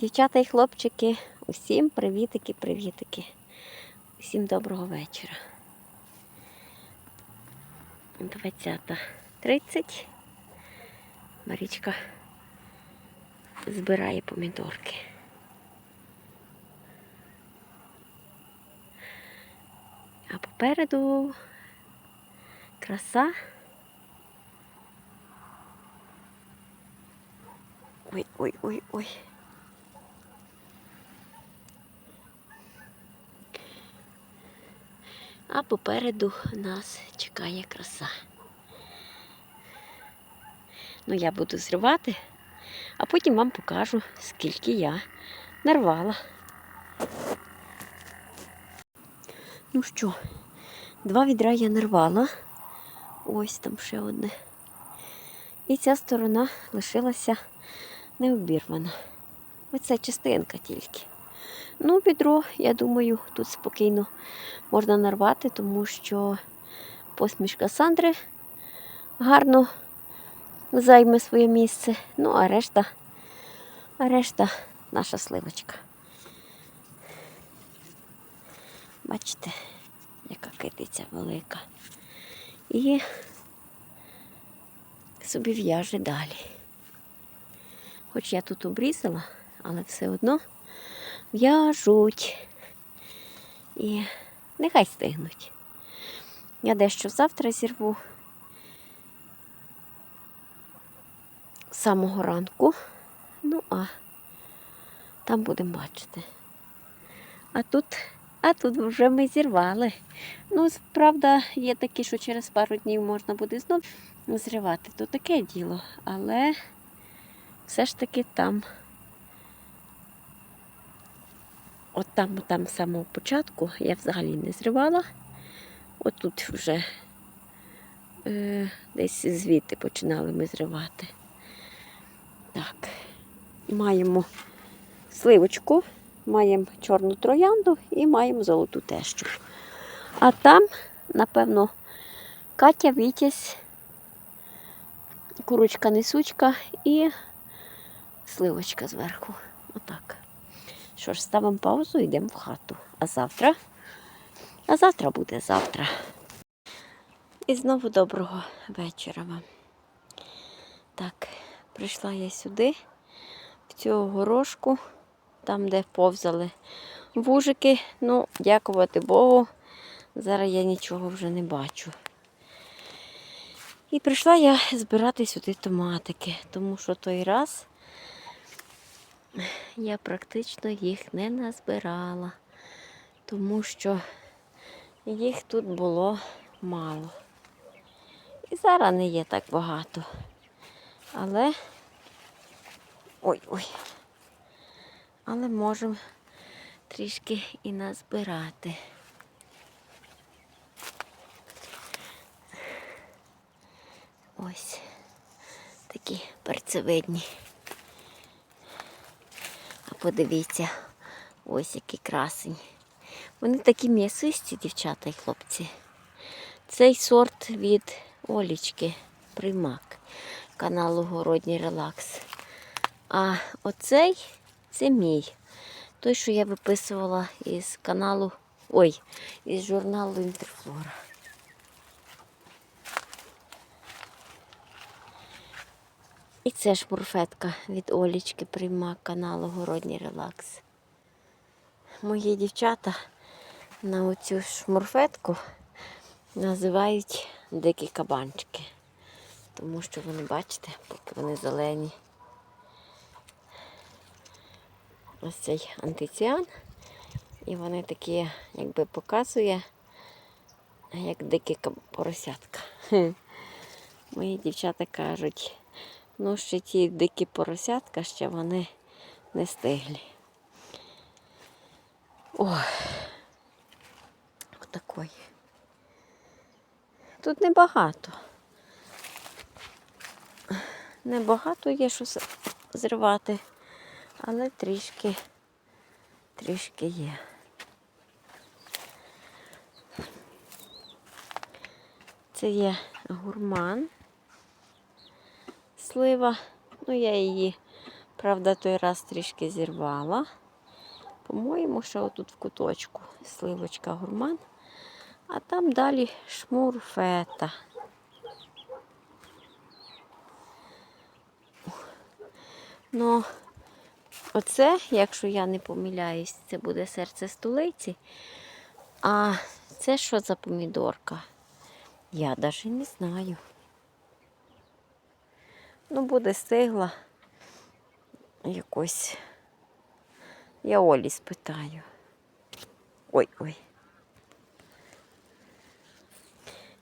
Дівчата і хлопчики, усім привітики, привітики. Усім доброго вечора. 20.30. Марічка збирає помідорки. А попереду краса. Ой, ой, ой, ой. А попереду нас чекає краса. Ну, я буду зривати, а потім вам покажу, скільки я нарвала. Ну що, два відра я нарвала. Ось там ще одне. І ця сторона лишилася необірвана. Оця частинка тільки. Ну, відро, я думаю, тут спокійно можна нарвати, тому що посмішка Сандри гарно займе своє місце. Ну, а решта, а решта наша сливочка. Бачите, яка китиця велика. І собі в'яже далі. Хоч я тут обрізала, але все одно в'яжуть. І нехай стигнуть. Я дещо завтра зірву з самого ранку. Ну, а там будемо бачити. А тут, а тут вже ми зірвали. Ну, правда, є такі, що через пару днів можна буде знов зривати. То таке діло, але все ж таки там. От там, там з самого початку я взагалі не зривала. От тут вже е, десь звідти починали ми зривати. Так, маємо сливочку, маємо чорну троянду і маємо золоту тещу. А там, напевно, Катя, Вітязь, курочка несучка і сливочка зверху. Отак. Що ж, ставимо паузу і йдемо в хату. А завтра? А завтра буде завтра. І знову доброго вечора вам. Так, прийшла я сюди, в цю горошку, там, де повзали вужики. Ну, дякувати Богу, зараз я нічого вже не бачу. І прийшла я збирати сюди томатики, тому що той раз я практично їх не назбирала, тому що їх тут було мало. І зараз не є так багато. Але ой-ой. Але можемо трішки і назбирати. Ось такі перцевидні. Подивіться, ось який красень. Вони такі м'ясисті, дівчата і хлопці. Цей сорт від Олічки Примак каналу Городній Релакс. А оцей це мій. Той, що я виписувала із каналу, ой, із журналу Інтерфлора. І це шмурфетка від Олічки Примак каналу Городній Релакс. Мої дівчата на оцю шмурфетку називають дикі кабанчики. Тому що вони, бачите, поки вони зелені. Ось цей антиціан. І вони такі, якби показує, як дикі поросятка. Мої дівчата кажуть, ну ще ті дикі поросятка, ще вони не стиглі. Ой, отакої. Тут небагато. Небагато є що зривати, але трішки, трішки є. Це є гурман, слива. Ну, я її Правда, той раз трішки зірвала. По-моєму, ще отут в куточку сливочка гурман. А там далі шмур фета. Ну, оце, якщо я не помиляюсь, це буде серце столиці. А це що за помідорка? Я навіть не знаю. Ну, буде стигла якось. Я Олі спитаю. Ой, ой.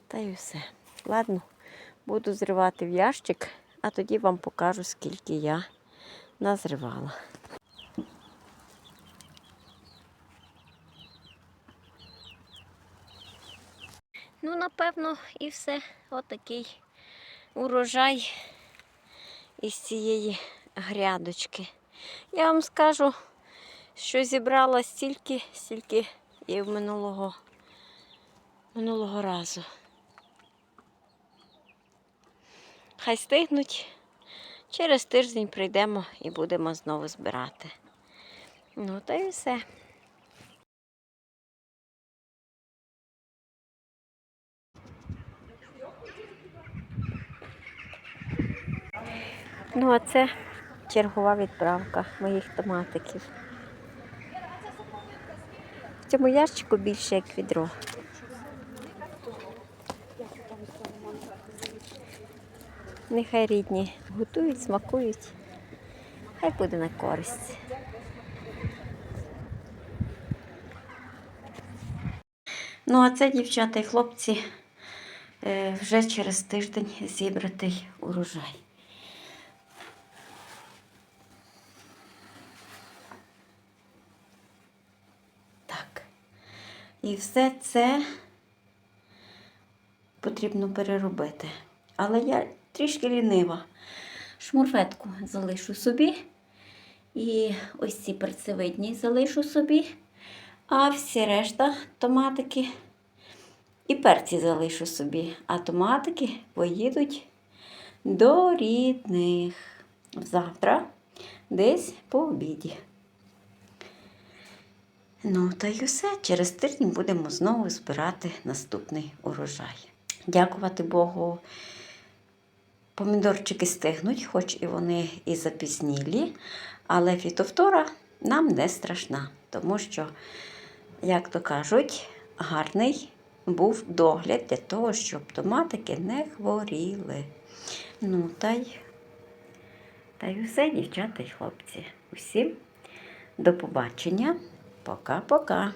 Та й все. Ладно, буду зривати в ящик, а тоді вам покажу, скільки я назривала. Ну, напевно, і все. Отакий урожай із цієї грядочки. Я вам скажу, що зібрала стільки, стільки і в минулого, минулого разу. Хай стигнуть. Через тиждень прийдемо і будемо знову збирати. Ну, та й все. Ну, а це чергова відправка моїх томатиків. В цьому ящику більше як відро. Нехай рідні готують, смакують. Хай буде на користь. Ну, а це, дівчата і хлопці, е, вже через тиждень зібратий урожай. Так. І все це потрібно переробити. Але я трішки лінива. Шмурфетку залишу собі. І ось ці перцевидні залишу собі. А всі решта томатики і перці залишу собі. А томатики поїдуть до рідних завтра, десь по обіді. Ну, та й усе. Через тиждень будемо знову збирати наступний урожай. Дякувати Богу. Помідорчики стигнуть, хоч і вони і запізнілі, але фітофтора нам не страшна, тому що, як то кажуть, гарний був догляд для того, щоб томатики не хворіли. Ну, та й, та й усе, дівчата і хлопці. Усім до побачення. Пока-пока.